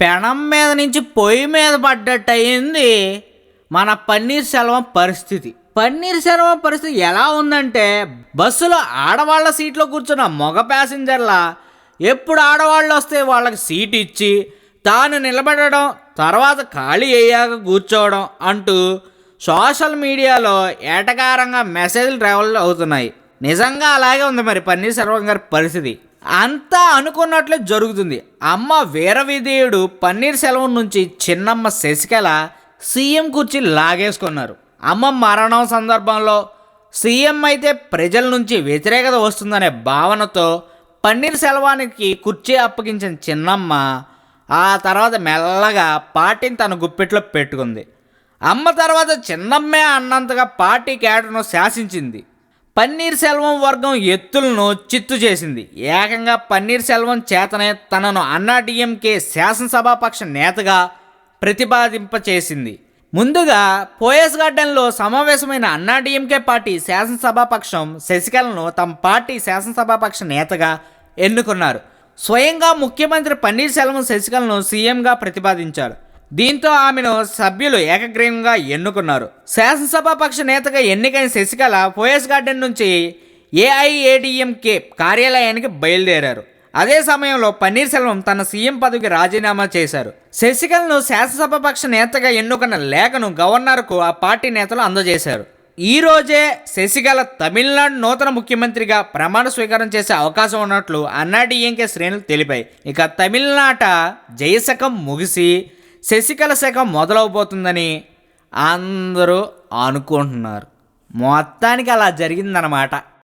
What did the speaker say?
పెనం మీద నుంచి పొయ్యి మీద పడ్డట్టు అయింది మన పన్నీర్ సెల్వం పరిస్థితి. పన్నీర్ సెల్వం పరిస్థితి ఎలా ఉందంటే బస్సులో ఆడవాళ్ళ సీట్లో కూర్చున్న మగ ప్యాసింజర్ల ఎప్పుడు ఆడవాళ్ళు వస్తే వాళ్ళకి సీట్ ఇచ్చి తాను నిలబడడం తర్వాత ఖాళీ అయ్యాక కూర్చోవడం అంటూ సోషల్ మీడియాలో ఏటకారంగా మెసేజ్లు ట్రావెల్ అవుతున్నాయి. నిజంగా అలాగే ఉంది మరి పన్నీర్ సెల్వం గారి పరిస్థితి. అంతా అనుకున్నట్లే జరుగుతుంది. అమ్మ వీరవిధేయుడు పన్నీర్ సెలవు నుంచి చిన్నమ్మ శశికళ సీఎం కుర్చీ లాగేసుకున్నారు. అమ్మ మరణం సందర్భంలో సీఎం అయితే ప్రజల నుంచి వ్యతిరేకత వస్తుందనే భావనతో పన్నీర్ సెల్వానికి కుర్చీ అప్పగించిన చిన్నమ్మ ఆ తర్వాత మెల్లగా పార్టీని తన గుప్పెట్లో పెట్టుకుంది. అమ్మ తర్వాత చిన్నమ్మే అన్నంతగా పార్టీ కేడర్ను శాసించింది. పన్నీర్ సెల్వం వర్గం ఎత్తులను చిత్తు చేసింది. ఏకంగా పన్నీర్ సెల్వం చేతనే తనను అన్నాడీఎంకే శాసనసభాపక్ష నేతగా ప్రతిపాదింపచేసింది. ముందుగా పోయస్ గార్డెన్లో సమావేశమైన అన్నాడీఎంకే పార్టీ శాసనసభాపక్షం శశికళను తమ పార్టీ శాసనసభాపక్ష నేతగా ఎన్నుకున్నారు. స్వయంగా ముఖ్యమంత్రి పన్నీర్ సెల్వం శశికళను సీఎంగా ప్రతిపాదించారు. దీంతో ఆమెను సభ్యులు ఏకగ్రీవంగా ఎన్నుకున్నారు. శాసనసభాపక్ష నేతగా ఎన్నికైన శశికళ పోయస్ గార్డెన్ నుంచి ఏఐఏడిఎంకే కార్యాలయానికి బయలుదేరారు. అదే సమయంలో పన్నీర్ సెల్వం తన సీఎం పదవికి రాజీనామా చేశారు. శశికళను శాసనసభాపక్ష నేతగా ఎన్నుకున్న లేఖను గవర్నర్కు ఆ పార్టీ నేతలు అందజేశారు. ఈ రోజే శశికళ తమిళనాడు నూతన ముఖ్యమంత్రిగా ప్రమాణ స్వీకారం చేసే అవకాశం ఉన్నట్లు అన్నాడీఎంకే శ్రేణులు తెలిపాయి. ఇక తమిళనాట జయశకం ముగిసి శశికళ శాఖ మొదలవబోతుందని అందరూ అనుకుంటున్నారు. మొత్తానికి అలా జరిగిందనమాట